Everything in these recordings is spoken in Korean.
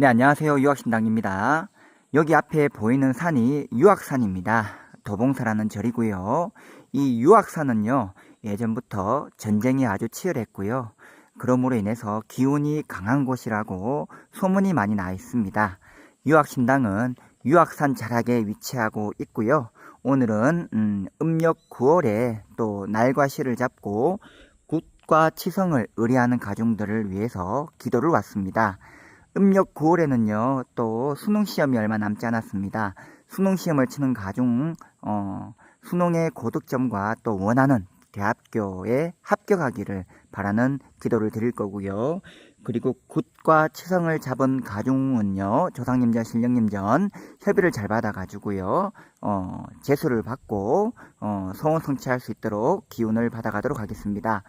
네, 안녕하세요. 유학신당입니다. 여기 앞에 보이는 산이 유학산입니다. 도봉사라는 절이고요. 이 유학산은요, 예전부터 전쟁이 아주 치열했고요. 그러므로 인해서 기운이 강한 곳이라고 소문이 많이 나 있습니다. 유학신당은 유학산 자락에 위치하고 있고요. 오늘은 음, 음력 9월에 또 날과 시를 잡고 굿과 치성을 의뢰하는 가중들을 위해서 기도를 왔습니다. 음력 9월에는요, 또 수능 시험이 얼마 남지 않았습니다. 수능 시험을 치는 가중, 어, 수능의 고득점과 또 원하는 대학교에 합격하기를 바라는 기도를 드릴 거고요. 그리고 굿과 치성을 잡은 가중은요, 조상님전, 신령님전 협의를 잘 받아가지고요, 어, 재수를 받고, 어, 소원 성취할 수 있도록 기운을 받아가도록 하겠습니다.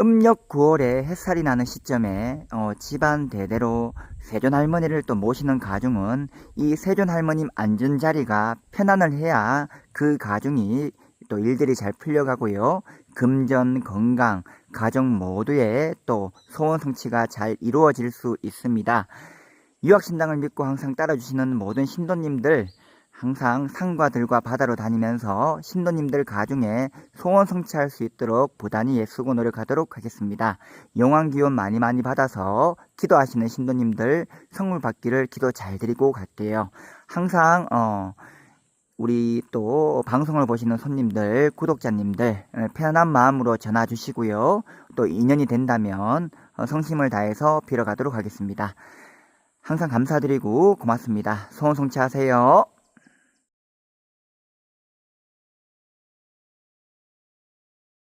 음력 9월에 햇살이 나는 시점에 어, 집안 대대로 세존 할머니를 또 모시는 가중은 이 세존 할머님 앉은 자리가 편안을 해야 그 가중이 또 일들이 잘 풀려가고요. 금전 건강 가정 모두의 또 소원 성취가 잘 이루어질 수 있습니다. 유학신당을 믿고 항상 따라주시는 모든 신도님들 항상 산과 들과 바다로 다니면서 신도님들 가중에 소원 성취할 수 있도록 부단히 애쓰고 노력하도록 하겠습니다. 영왕 기원 많이 많이 받아서 기도하시는 신도님들 성물 받기를 기도 잘 드리고 갈게요. 항상 어 우리 또 방송을 보시는 손님들, 구독자님들 어, 편안한 마음으로 전화 주시고요. 또 인연이 된다면 어, 성심을 다해서 빌어가도록 하겠습니다. 항상 감사드리고 고맙습니다. 소원 성취하세요.